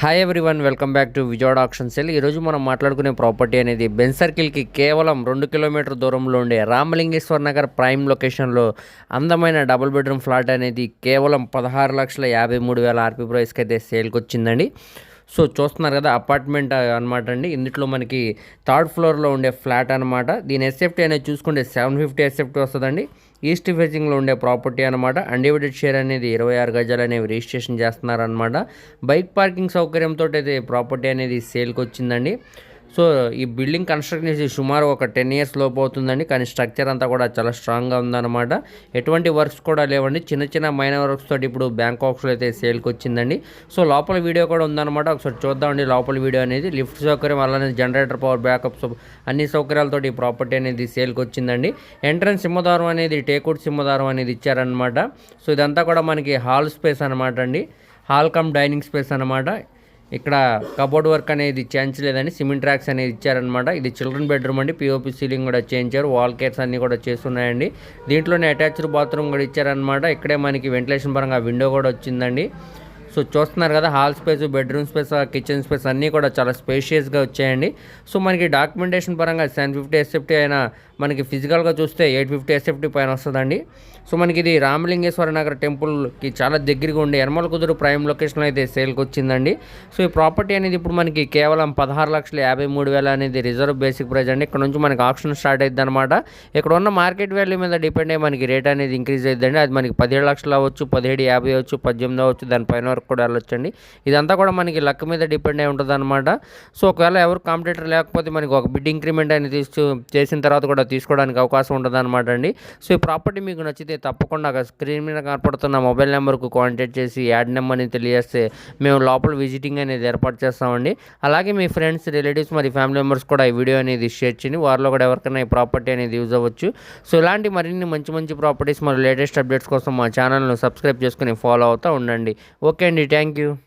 Hi everyone welcome back to Vijayawada auction sell ఈరోజు మనం మాట్లాడుకునే ప్రాపర్టీ అనేది బెన్ సర్కిల్కి కేవలం రెండు కిలోమీటర్ దూరంలో ఉండే రామలింగేశ్వర్ నగర్ ప్రైమ్ లొకేషన్లో అందమైన డబుల్ బెడ్రూమ్ ఫ్లాట్ అనేది కేవలం పదహారు లక్షల యాభై మూడు వేల ఆర్పీ ప్రైస్కి అయితే సేల్కి వచ్చిందండి. సో చూస్తున్నారు కదా అపార్ట్మెంట్ అనమాట అండి. ఇందులో మనకి థర్డ్ ఫ్లోర్లో ఉండే ఫ్లాట్ అనమాట దీని ఎస్ఎఫ్టీ అనేది చూసుకుంటే సెవెన్ ఫిఫ్టీ ఎస్ఎఫ్టీ వస్తుందండి. ఈస్ట్ ఫేసింగ్లో ఉండే ప్రాపర్టీ అనమాట అన్డివిడెడ్ షేర్ అనేది ఇరవై ఆరు గజాలు అనేవి రిజిస్ట్రేషన్ చేస్తున్నారనమాట బైక్ పార్కింగ్ సౌకర్యంతో అయితే ప్రాపర్టీ అనేది సేల్కి వచ్చిందండి. సో ఈ బిల్డింగ్ కన్స్ట్రక్షన్ చేసి సుమారు ఒక టెన్ ఇయర్స్ లోపు అవుతుందండి. కానీ స్ట్రక్చర్ అంతా కూడా చాలా స్ట్రాంగ్గా ఉందన్నమాట. ఎటువంటి వర్క్స్ కూడా లేవండి. చిన్న చిన్న మైనర్ వర్క్స్ తోటి ఇప్పుడు బ్యాంకాక్స్లో అయితే సేల్కి వచ్చిందండి. సో లోపల వీడియో కూడా ఉందన్నమాట. ఒకసారి చూద్దామండి లోపల వీడియో అనేది. లిఫ్ట్ సౌకర్యం అలానే జనరేటర్ పవర్ బ్యాకప్ అన్ని సౌకర్యాలతోటి ఈ ప్రాపర్టీ అనేది సేల్కి వచ్చిందండి. ఎంట్రన్స్ సింహదారం అనేది టేకుడ్ సింహదారం అనేది ఇచ్చారనమాట సో ఇదంతా కూడా మనకి హాల్ స్పేస్ అనమాట అండి. హాల్ కమ్ డైనింగ్ స్పేస్ అనమాట ఇక్కడ కబోర్డ్ వర్క్ అనేది చేంజ్ సిమెంట్ ట్రాక్స్ అనేది ఇచ్చారనమాట ఇది చిల్డ్రన్ బెడ్రూమ్ అండి. పిఓపి సీలింగ్ కూడా చేయించారు. వాల్ కేర్స్ అన్నీ కూడా చేస్తున్నాయండి. దీంట్లోనే అటాచ్డ్ బాత్రూమ్ కూడా ఇచ్చారనమాట ఇక్కడే మనకి వెంటిలేషన్ పరంగా విండో కూడా వచ్చిందండి. సో చూస్తున్నారు కదా hall space bedroom space kitchen space అన్నీ కూడా చాలా స్పేషియస్గా వచ్చాయండి. సో మనకి డాక్యుమెంటేషన్ పరంగా సెవెన్ ఫిఫ్టీ ఎస్ఎఫ్టీ అయినా మనకి ఫిజికల్గా చూస్తే ఎయిట్ ఫిఫ్టీ ఎస్ఎఫ్టీ పైన వస్తుందండి. సో మనకి ఇది రామలింగేశ్వర నగర్ టెంపుల్కి చాలా దగ్గరగా ఉండే ఎర్మల కుదురు ప్రైమ్ లొకేషన్లో అయితే సేల్కి వచ్చిందండి. సో ఈ ప్రాపర్టీ అనేది ఇప్పుడు మనకి కేవలం పదహారు లక్షల యాభై మూడు వేల అనేది రిజర్వ్ బేసిక్ ప్రైస్ అండి. ఇక్కడ నుంచి మనకి ఆప్షన్ స్టార్ట్ అయింది అనమాట ఇక్కడ ఉన్న మార్కెట్ వాల్యూ మీద డిపెండ్ అయ్యి మనకి రేట్ అనేది ఇంక్రీజ్ అవుతుందండి అది మనకి పదిహేడు లక్షలు అవ్వచ్చు పదిహేడు యాభై అవ్వచ్చు పద్దెనిమిది అవ్వచ్చు దానిపైన వరకు కూడా వెళ్ళొచ్చండి. ఇదంతా కూడా మనకి లక్ మీద డిపెండ్ అయి ఉంటుంది అనమాట సో ఒకవేళ ఎవరు కాంపిటేటర్ లేకపోతే మనకి ఒక బిడ్ ఇంక్రిమెంట్ అనేది తీసు చేసిన తర్వాత కూడా తీసుకోవడానికి అవకాశం ఉంటుంది అనమాట అండి. సో ఈ ప్రాపర్టీ మీకు నచ్చితే తప్పకుండా స్క్రీన్ మీద కనపడుతున్న మొబైల్ నెంబర్కు కాంటాక్ట్ చేసి యాడ్ నెంబర్ని తెలియజేస్తే మేము లోపల విజిటింగ్ అనేది ఏర్పాటు చేస్తామండి. అలాగే మీ ఫ్రెండ్స్ రిలేటివ్స్ మరి ఫ్యామిలీ మెంబర్స్ కూడా ఈ వీడియో అనేది షేర్ చేయండి. వారిలో కూడా ఎవరికైనా ఈ ప్రాపర్టీ అనేది యూజ్ అవ్వచ్చు. సో ఇలాంటి మరిన్ని మంచి మంచి ప్రాపర్టీస్ మరియు లేటెస్ట్ అప్డేట్స్ కోసం మా ఛానల్ను సబ్స్క్రైబ్ చేసుకుని ఫాలో అవుతూ ఉండండి. Okay candy thank you.